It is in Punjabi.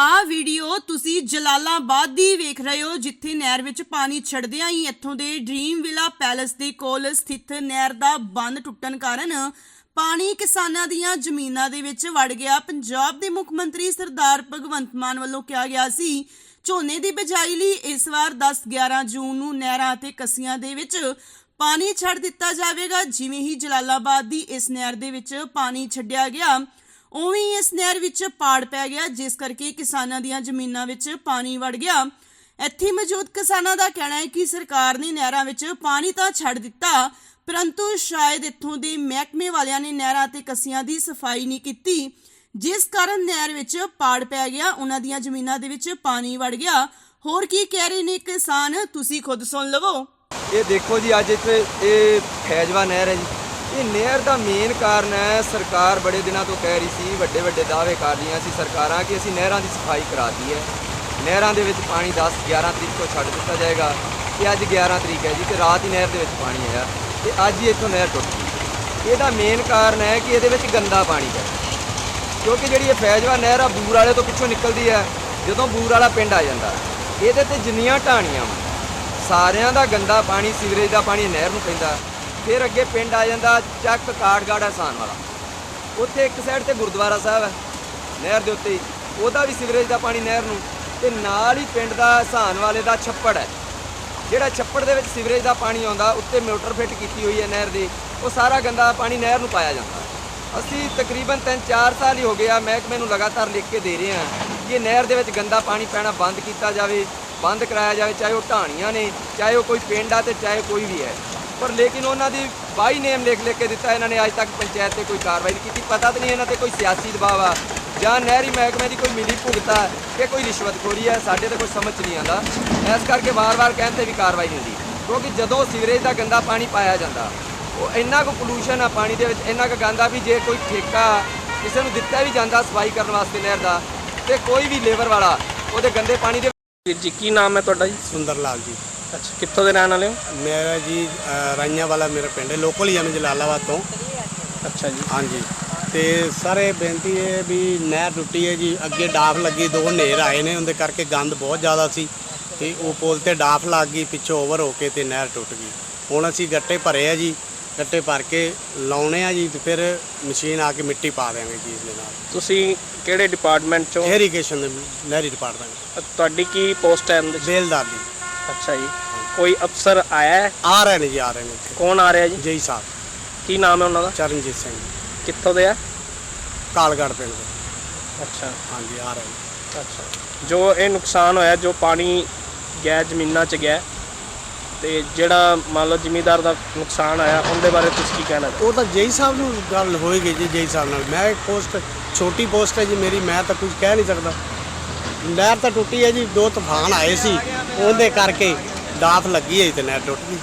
ਆ ਵੀਡੀਓ ਤੁਸੀਂ ਜਲਾਲਾਬਾਦ ਦੀ ਵੇਖ ਰਹੇ ਹੋ, ਜਿੱਥੇ ਨਹਿਰ ਵਿੱਚ ਪਾਣੀ ਛੱਡਦਿਆਂ ਹੀ ਇੱਥੋਂ ਦੇ ਡ੍ਰੀਮ ਵਿਲਾ ਪੈਲੇਸ ਦੇ ਕੋਲ ਸਥਿਤ ਨਹਿਰ ਦਾ ਬੰਦ ਟੁੱਟਣ ਕਾਰਨ ਪਾਣੀ ਕਿਸਾਨਾਂ ਦੀਆਂ ਜ਼ਮੀਨਾਂ ਦੇ ਵਿੱਚ ਵੜ ਗਿਆ। ਪੰਜਾਬ ਦੇ ਮੁੱਖ ਮੰਤਰੀ ਸਰਦਾਰ ਭਗਵੰਤ ਮਾਨ ਵੱਲੋਂ ਕਿਹਾ ਗਿਆ ਸੀ, ਝੋਨੇ ਦੀ ਬਿਜਾਈ ਲਈ ਇਸ ਵਾਰ 10-11 ਜੂਨ ਨੂੰ ਨਹਿਰਾਂ ਅਤੇ ਕਸੀਆਂ ਦੇ ਵਿੱਚ ਪਾਣੀ ਛੱਡ ਦਿੱਤਾ ਜਾਵੇਗਾ। ਜਿਵੇਂ ਹੀ ਜਲਾਲਾਬਾਦ ਦੀ ਇਸ ਨਹਿਰ ਦੇ ਵਿੱਚ ਪਾਣੀ ਛੱਡਿਆ ਗਿਆ ਉਵੇਂ ਇਸ ਨਹਿਰ ਵਿੱਚ ਪਾੜ ਪੈ ਗਿਆ, ਜਿਸ ਕਰਕੇ ਕਿਸਾਨਾਂ ਦੀਆਂ ਜ਼ਮੀਨਾਂ ਵਿੱਚ ਪਾਣੀ ਵੜ ਗਿਆ। ਇੱਥੇ ਮੌਜੂਦ ਕਿਸਾਨਾਂ ਦਾ ਕਹਿਣਾ ਹੈ ਕਿ ਸਰਕਾਰ ਨੇ ਨਹਿਰਾਂ ਵਿੱਚ ਪਾਣੀ ਤਾਂ ਛੱਡ ਦਿੱਤਾ, ਪਰੰਤੂ ਸ਼ਾਇਦ ਇੱਥੋਂ ਦੇ ਮਹਿਕਮੇ ਵਾਲਿਆਂ ਨੇ ਨਹਿਰਾਂ ਤੇ ਕਸੀਆਂ ਦੀ ਸਫ਼ਾਈ ਨਹੀਂ ਕੀਤੀ। ਜਿਸ ਕਾਰਨ ਨਹਿਰ ਵਿੱਚ ਪਾੜ ਪੈ ਗਿਆ, ਉਹਨਾਂ ਦੀਆਂ ਜ਼ਮੀਨਾਂ ਦੇ ਵਿੱਚ ਪਾਣੀ ਵੜ ਗਿਆ। ਹੋਰ ਕੀ ਕਹਿ ਰਹੇ ਨੇ ਕਿਸਾਨ? ਤੁਸੀਂ ਖੁਦ ਸੁਣ ਲਵੋ। ਇਹ ਦੇਖੋ ਜੀ, ਅੱਜ ਇੱਥੇ ਇਹ ਫੈਜਵਾ ਨਹਿਰ ਹੈ ਜੀ। ਇਹ ਨਹਿਰ ਦਾ ਮੇਨ ਕਾਰਨ ਹੈ, ਸਰਕਾਰ ਬੜੇ ਦਿਨਾਂ ਤੋਂ ਕਹਿ ਰਹੀ ਸੀ, ਵੱਡੇ ਵੱਡੇ ਦਾਅਵੇ ਕਰ ਰਹੀਆਂ ਸੀ ਸਰਕਾਰਾਂ ਕਿ ਅਸੀਂ ਨਹਿਰਾਂ ਦੀ ਸਫ਼ਾਈ ਕਰਾਤੀ ਹੈ ਨਹਿਰਾਂ ਦੇ ਵਿੱਚ ਪਾਣੀ 10 11 ਤਰੀਕ ਤੋਂ ਛੱਡ ਦਿੱਤਾ ਜਾਏਗਾ ਤੇ ਅੱਜ 11 ਤਰੀਕ ਹੈ ਜੀ ਤੇ ਰਾਤ ਹੀ ਨਹਿਰ ਦੇ ਵਿੱਚ ਪਾਣੀ ਆਇਆ ਤੇ ਅੱਜ ਹੀ ਇੱਥੋਂ ਨਹਿਰ ਟੁੱਟ ਗਈ। ਇਹਦਾ ਮੇਨ ਕਾਰਨ ਹੈ ਕਿ ਇਹਦੇ ਵਿੱਚ ਗੰਦਾ ਪਾਣੀ ਹੈ। ਕਿਉਂਕਿ ਜਿਹੜੀ ਇਹ ਫੈਜਵਾ ਨਹਿਰ ਆ, ਬੂਰ ਵਾਲੇ ਤੋਂ ਪਿੱਛੋਂ ਨਿਕਲਦੀ ਹੈ, ਜਦੋਂ ਬੂਰ ਵਾਲਾ ਪਿੰਡ ਆ ਜਾਂਦਾ। ਇਹਦੇ ਤੇ ਜਿੰਨੀਆਂ ਢਾਣੀਆਂ ਵਾ, ਸਾਰਿਆਂ ਦਾ ਗੰਦਾ ਪਾਣੀ, ਸੀਵਰੇਜ ਦਾ ਪਾਣੀ ਨਹਿਰ ਨੂੰ ਪੈਂਦਾ। ਫਿਰ ਅੱਗੇ ਪਿੰਡ ਆ ਜਾਂਦਾ ਚੱਕ ਕਾਠਗੜ੍ਹ ਹਸਾਨ ਵਾਲਾ। ਉੱਥੇ ਇੱਕ ਸਾਈਡ ਤੇ ਗੁਰਦੁਆਰਾ ਸਾਹਿਬ ਹੈ, ਨਹਿਰ ਦੇ ਉੱਤੇ ਉਹਦਾ ਵੀ ਸੀਵਰੇਜ ਦਾ ਪਾਣੀ ਨਹਿਰ ਨੂੰ। ਤੇ ਨਾਲ ਹੀ ਪਿੰਡ ਦਾ ਹਸਾਨ ਵਾਲੇ ਦਾ ਛੱਪੜ ਹੈ। ਜਿਹੜਾ ਛੱਪੜ ਦੇ ਵਿੱਚ ਸੀਵਰੇਜ ਦਾ ਪਾਣੀ ਆਉਂਦਾ, ਉੱਤੇ ਮੋਟਰ ਫਿੱਟ ਕੀਤੀ ਹੋਈ ਹੈ ਨਹਿਰ ਦੀ। ਉਹ ਸਾਰਾ ਗੰਦਾ ਪਾਣੀ ਨਹਿਰ ਨੂੰ ਪਾਇਆ ਜਾਂਦਾ ਅਸੀਂ ਤਕਰੀਬਨ 3-4 ਸਾਲ ਹੀ ਹੋ ਗਏ ਆ ਮਹਿਕਮੇ ਨੂੰ ਲਗਾਤਾਰ ਲਿਖ ਕੇ ਦੇ ਰਹੇ ਹਾਂ ਕਿ ਨਹਿਰ ਦੇ ਵਿੱਚ ਗੰਦਾ ਪਾਣੀ ਪੈਣਾ ਬੰਦ ਕੀਤਾ ਜਾਵੇ, ਬੰਦ ਕਰਾਇਆ ਜਾਵੇ, ਚਾਹੇ ਉਹ ਢਾਣੀਆਂ ਨੇ, ਚਾਹੇ ਉਹ ਕੋਈ ਪਿੰਡ ਆ ਤੇ ਚਾਹੇ ਕੋਈ ਵੀ ਹੈ। ਪਰ ਲੇਕਿਨ ਉਹਨਾਂ ਦੀ ਬਾਈ ਨੇਮ ਲਿਖ ਲਿਖ ਕੇ ਦਿੱਤਾ ਇਹਨਾਂ ਨੇ ਅੱਜ ਤੱਕ ਪੰਚਾਇਤ ਤੇ ਕੋਈ ਕਾਰਵਾਈ ਨਹੀਂ ਕੀਤੀ। ਪਤਾ ਤਾਂ ਨਹੀਂ ਇਹਨਾਂ ਤੇ ਕੋਈ ਸਿਆਸੀ ਦਬਾਅ ਆ ਜਾਂ ਨਹਿਰੀ ਮਹਿਕਮੇ ਦੀ ਕੋਈ ਮਿਲੀ ਭੁਗਤਾ ਕਿ ਕੋਈ ਰਿਸ਼ਵਤਖੋਰੀ ਹੈ ਸਾਡੇ ਤੇ ਕੋਈ ਸਮਝ ਨਹੀਂ ਆਉਂਦਾ। ਇਸ ਕਰਕੇ ਵਾਰ-ਵਾਰ ਕਹਿਣ ਤੇ ਵੀ ਕਾਰਵਾਈ ਨਹੀਂ ਹੁੰਦੀ ਕਿਉਂਕਿ ਜਦੋਂ ਸੀਵਰੇਜ ਦਾ ਗੰਦਾ ਪਾਣੀ ਪਾਇਆ ਜਾਂਦਾ ਉਹ ਇੰਨਾ ਕੁ ਪੋਲੂਸ਼ਨ ਆ ਪਾਣੀ ਦੇ ਵਿੱਚ ਇੰਨਾ ਕੁ ਗੰਦਾ ਵੀ ਜੇ ਕੋਈ ਠੇਕਾ ਕਿਸੇ ਨੂੰ ਦਿੱਤਾ ਵੀ ਜਾਂਦਾ ਸਫ਼ਾਈ ਕਰਨ ਵਾਸਤੇ ਨਹਿਰ ਦਾ ਤੇ ਕੋਈ ਵੀ ਲੇਬਰ ਵਾਲਾ ਉਹਦੇ ਗੰਦੇ ਪਾਣੀ ਦੇ ਵੀਰ ਜੀ ਕੀ ਨਾਮ ਹੈ ਤੁਹਾਡਾ ਜੀ? ਸੁੰਦਰ ਲਾਲ ਜੀ। ਅੱਛਾ ਕਿੱਥੋਂ ਦੇ ਰਹਿਣ ਵਾਲੇ ਹੋ? ਮੇਰਾ ਜੀ ਅ, ਰਾਈਆਂ ਵਾਲਾ ਮੇਰਾ ਪਿੰਡ ਹੈ ਲੋਕਲ ਹੀ ਆ ਮੈਂ ਜਲਾਲਾਬਾਦ ਤੋਂ। ਅੱਛਾ ਜੀ। ਹਾਂਜੀ। ਤੇ ਸਾਰੇ ਬੇਨਤੀ ਹੈ ਵੀ ਨਹਿਰ ਟੁੱਟੀ ਹੈ ਜੀ ਅੱਗੇ ਡਾਫ ਲੱਗੀ ਦੋ ਹਨੇਰ ਆਏ ਨੇ ਉਹਦੇ ਕਰਕੇ ਗੰਦ ਬਹੁਤ ਜ਼ਿਆਦਾ ਸੀ। ਤੇ ਉਹ ਪੁਲ ਤੇ ਡਾਫ ਲੱਗ ਗਈ ਪਿੱਛੋਂ ਓਵਰ ਹੋ ਕੇ ਤੇ ਨਹਿਰ ਟੁੱਟ ਗਈ। ਹੁਣ ਅਸੀਂ ਗੱਟੇ ਭਰੇ ਆ ਜੀ ਗੱਟੇ ਭਰ ਕੇ ਲਾਉਣੇ ਆ ਜੀ ਤੇ ਫਿਰ ਮਸ਼ੀਨ ਆ ਕੇ ਮਿੱਟੀ ਪਾ ਦੇਵਾਂਗੇ ਜੀ ਇਸ ਦੇ ਨਾਲ। ਤੁਸੀਂ ਕਿਹੜੇ ਡਿਪਾਰਟਮੈਂਟ ਚੋਂ? ਇਰੀਗੇਸ਼ਨ ਦੇ ਨਹਿਰੀ ਡਿਪਾਰਟਮੈਂਟ ਤੁਹਾਡੀ ਕੀ ਪੋਸਟ ਹੈ ਇਹਦੇ 'ਚ? ਬੇਲਦਾਰ ਜੀ ਅੱਛਾ ਜੀ। ਕੋਈ ਅਫਸਰ ਆਇਆ ਹੈ? ਆ ਰਹੇ ਨੇ ਜੀ ਆ ਰਹੇ ਨੇ ਇੱਥੇ। ਕੌਣ ਆ ਰਿਹਾ ਜੀ? ਜੈ ਸਾਹਿਬ। ਕੀ ਨਾਮ ਹੈ ਉਹਨਾਂ ਦਾ? ਚਰਨਜੀਤ ਸਿੰਘ। ਕਿੱਥੋਂ ਦੇ ਆ? ਕਾਲਗੜ੍ਹ ਪਿੰਡ ਦੇ। ਅੱਛਾ। ਹਾਂਜੀ ਆ ਰਹੇ ਨੇ। ਅੱਛਾ। ਜੋ ਇਹ ਨੁਕਸਾਨ ਹੋਇਆ ਜੋ ਪਾਣੀ ਗਿਆ ਜ਼ਮੀਨਾਂ 'ਚ ਗਿਆ ਤੇ ਜਿਹੜਾ ਮੰਨ ਲਓ ਜ਼ਿਮੀਦਾਰ ਦਾ ਨੁਕਸਾਨ ਆਇਆ ਉਹਦੇ ਬਾਰੇ ਤੁਸੀਂ ਕੀ ਕਹਿਣਾ? ਉਹ ਤਾਂ ਜੇਈ ਸਾਹਿਬ ਨੂੰ ਗੱਲ ਹੋਏਗੀ ਜੀ ਜੇਈ ਸਾਹਿਬ ਨਾਲ। ਮੈਂ ਪੋਸਟ ਛੋਟੀ ਪੋਸਟ ਹੈ ਜੀ ਮੇਰੀ ਮੈਂ ਤਾਂ ਕੁਝ ਕਹਿ ਨਹੀਂ ਸਕਦਾ। ਨਹਿਰ ਤਾਂ ਟੁੱਟੀ ਹੈ ਜੀ ਦੋ ਤੂਫਾਨ ਆਏ ਸੀ। ਉਹਦੇ ਕਰਕੇ ਦਾਤ ਲੱਗੀ ਹੈ ਜੀ ਤੇ ਨੈਟ ਟੁੱਟ ਗਈ।